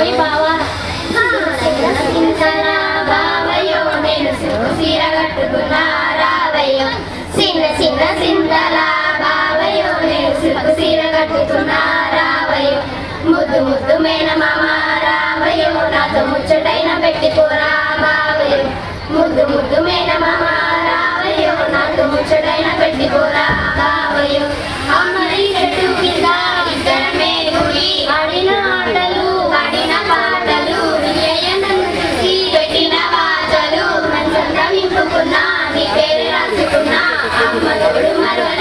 ఓయ్ బావా చింతల బావయ్యో నేను సిగ్గు సీర కట్టుకున్నా రావయ్యో చిన్న చిన్న చింతల బావయ్యో నేను సిగ్గు సీర కట్టుకున్నా రావయ్యో. ముద్దు ముద్దు మేన మామ రావయ్యో నాతో ముచ్చటైన పెట్టుకోరా బావయ్యో. ముద్దు ముద్దు మేన あんまり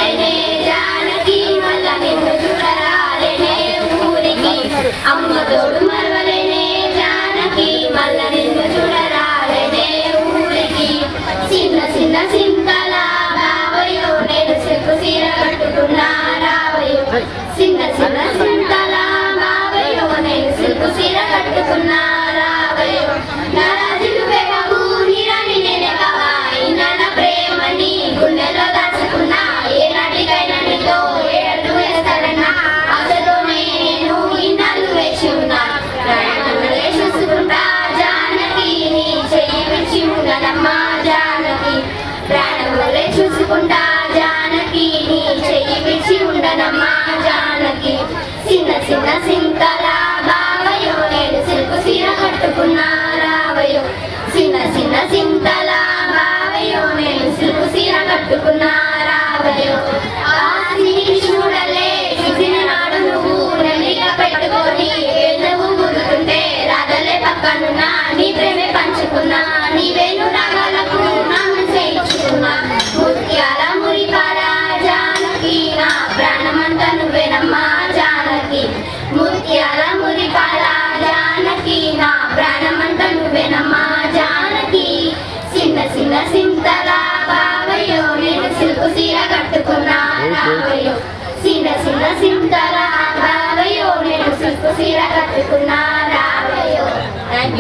చూసుకుంటా జానకి నీ చెయ్యి విడిచి ఉండనమ్మా జానకి. చిన్న చిన్న సింతలా బావయో నేను సిల్కు సీర కట్టుకున్నా రావయో. చిన్న చిన్న సింతలా బావయో నేను సిల్కు సీర కట్టుకున్నా రావయో. చిన్న బావయ్యో నేను సిల్కు సీర కట్టుకున్నా రావయ్యో చిన్న చిన్న బావయ్యో నేను సిల్కు సీర కట్టుకున్నా